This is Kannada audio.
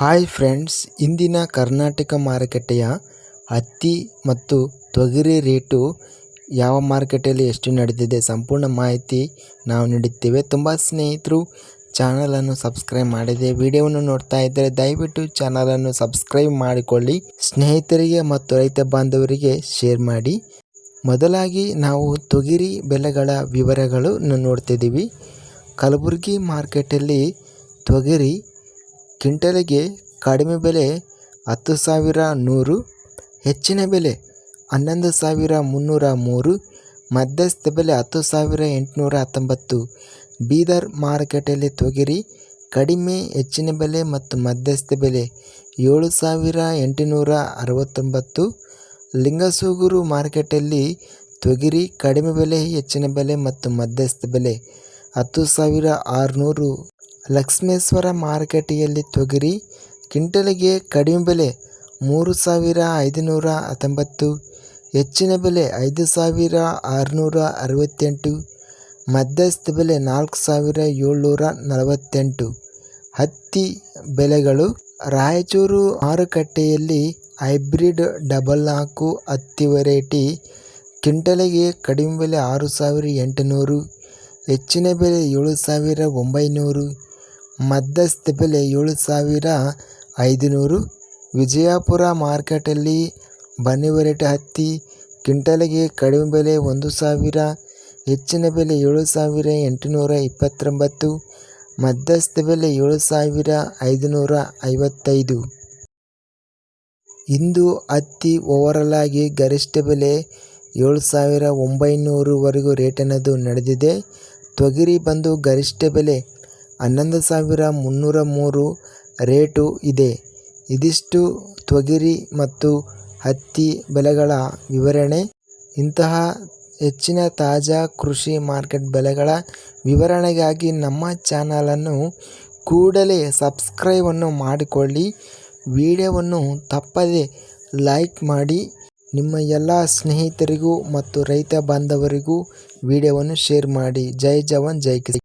ಹಾಯ್ ಫ್ರೆಂಡ್ಸ್ ಇಂದಿನ ಕರ್ನಾಟಕ ಮಾರುಕಟ್ಟೆಯ ಹತ್ತಿ ಮತ್ತು ತೊಗರಿ ರೇಟು ಯಾವ ಮಾರುಕಟ್ಟೆಯಲ್ಲಿ ಎಷ್ಟು ನಡೆದಿದೆ ಸಂಪೂರ್ಣ ಮಾಹಿತಿ ನಾವು ನೀಡುತ್ತೇವೆ. ತುಂಬ ಸ್ನೇಹಿತರು ಚಾನಲನ್ನು ಸಬ್ಸ್ಕ್ರೈಬ್ ಮಾಡಿದೆ. ವಿಡಿಯೋವನ್ನು ನೋಡ್ತಾ ಇದ್ದರೆ ದಯವಿಟ್ಟು ಚಾನಲನ್ನು ಸಬ್ಸ್ಕ್ರೈಬ್ ಮಾಡಿಕೊಳ್ಳಿ. ಸ್ನೇಹಿತರಿಗೆ ಮತ್ತು ರೈತ ಬಾಂಧವರಿಗೆ ಶೇರ್ ಮಾಡಿ. ಮೊದಲಾಗಿ ನಾವು ತೊಗರಿ ಬೆಲೆಗಳ ವಿವರಗಳನ್ನು ನೋಡ್ತಿದ್ದೀವಿ ಕಲಬುರಗಿ ಮಾರ್ಕೆಟಲ್ಲಿ ತೊಗರಿ ಕ್ವಿಂಟಲಿಗೆ ಕಡಿಮೆ ಬೆಲೆ ಹತ್ತು ಸಾವಿರ ನೂರು, ಹೆಚ್ಚಿನ ಬೆಲೆ ಹನ್ನೊಂದು ಸಾವಿರ ಮುನ್ನೂರ ಮೂರು, ಮಧ್ಯಸ್ಥ ಬೆಲೆ ಹತ್ತು ಸಾವಿರ ಎಂಟುನೂರ ಹತ್ತೊಂಬತ್ತು. ಬೀದರ್ ಮಾರುಕಟ್ಟೆಯಲ್ಲಿ ತೊಗರಿ ಕಡಿಮೆ, ಹೆಚ್ಚಿನ ಬೆಲೆ ಮತ್ತು ಮಧ್ಯಸ್ಥ ಬೆಲೆ ಏಳು ಸಾವಿರ ಎಂಟುನೂರ ಅರವತ್ತೊಂಬತ್ತು. ಲಿಂಗಸೂಗೂರು ಮಾರ್ಕೆಟಲ್ಲಿ ತೊಗರಿ ಕಡಿಮೆ ಬೆಲೆ, ಹೆಚ್ಚಿನ ಬೆಲೆ ಮತ್ತು ಮಧ್ಯಸ್ಥ ಬೆಲೆ ಹತ್ತು ಸಾವಿರ ಆರುನೂರು. ಲಕ್ಷ್ಮೇಶ್ವರ ಮಾರುಕಟ್ಟೆಯಲ್ಲಿ ತೊಗರಿ ಕ್ವಿಂಟಲಿಗೆ ಕಡಿಮೆ ಬೆಲೆ ಮೂರು ಸಾವಿರ ಐದುನೂರ ಹತ್ತೊಂಬತ್ತು, ಹೆಚ್ಚಿನ ಬೆಲೆ ಐದು ಸಾವಿರ ಆರುನೂರ ಅರವತ್ತೆಂಟು, ಮಧ್ಯಸ್ಥ ಬೆಲೆ ನಾಲ್ಕು ಸಾವಿರ ಏಳ್ನೂರ ನಲವತ್ತೆಂಟು. ಹತ್ತಿ ಬೆಲೆಗಳು ರಾಯಚೂರು ಮಾರುಕಟ್ಟೆಯಲ್ಲಿ ಹೈಬ್ರಿಡ್ ಡಬಲ್ ನಾಲ್ಕು ಹತ್ತಿ ವೆರೈಟಿ ಕ್ವಿಂಟಲಿಗೆ ಕಡಿಮೆ ಬೆಲೆ ಆರು ಸಾವಿರ ಎಂಟುನೂರು, ಹೆಚ್ಚಿನ ಬೆಲೆ ಏಳು ಸಾವಿರ ಒಂಬೈನೂರು ಮಧ್ಯಸ್ಥ ಬೆಲೆ ಏಳು ಸಾವಿರ ಐದುನೂರು. ವಿಜಯಪುರ ಮಾರ್ಕೆಟಲ್ಲಿ ಬನ್ನಿ ವೆರೈಟಿ ಹತ್ತಿ, ಕ್ವಿಂಟಲ್ಗೆ ಕಡಿಮೆ ಬೆಲೆ ಒಂದು ಸಾವಿರ, ಹೆಚ್ಚಿನ ಬೆಲೆ ಏಳು ಸಾವಿರ ಎಂಟುನೂರ ಇಪ್ಪತ್ತೊಂಬತ್ತು, ಮಧ್ಯಸ್ಥ ಬೆಲೆ ಏಳು ಸಾವಿರ ಐದುನೂರ ಐವತ್ತೈದು. ಇಂದು ಹತ್ತಿ ಓವರಾಲ್ ಆಗಿ ಗರಿಷ್ಠ ಬೆಲೆ ಏಳು ಸಾವಿರ ಒಂಬೈನೂರವರೆಗೂ ರೇಟ್ ಅನ್ನೋದು ನಡೆದಿದೆ. ತೊಗರಿ ಬಂದು ಗರಿಷ್ಠ ಬೆಲೆ ಹನ್ನೊಂದು ಸಾವಿರ ಮುನ್ನೂರ ಮೂರು ರೇಟು ಇದೆ. ಇದಿಷ್ಟು ತೊಗರಿ ಮತ್ತು ಹತ್ತಿ ಬೆಲೆಗಳ ವಿವರಣೆ. ಇಂತಹ ಹೆಚ್ಚಿನ ತಾಜಾ ಕೃಷಿ ಮಾರ್ಕೆಟ್ ಬೆಲೆಗಳ ವಿವರಣೆಗಾಗಿ ನಮ್ಮ ಚಾನಲನ್ನು ಕೂಡಲೇ ಸಬ್ಸ್ಕ್ರೈಬನ್ನು ಮಾಡಿಕೊಳ್ಳಿ. ವಿಡಿಯೋವನ್ನು ತಪ್ಪದೆ ಲೈಕ್ ಮಾಡಿ. ನಿಮ್ಮ ಎಲ್ಲ ಸ್ನೇಹಿತರಿಗೂ ಮತ್ತು ರೈತ ಬಾಂಧವರಿಗೂ ವಿಡಿಯೋವನ್ನು ಶೇರ್ ಮಾಡಿ. ಜೈ ಜವಾನ್, ಜೈ ಕಿಸಾನ್.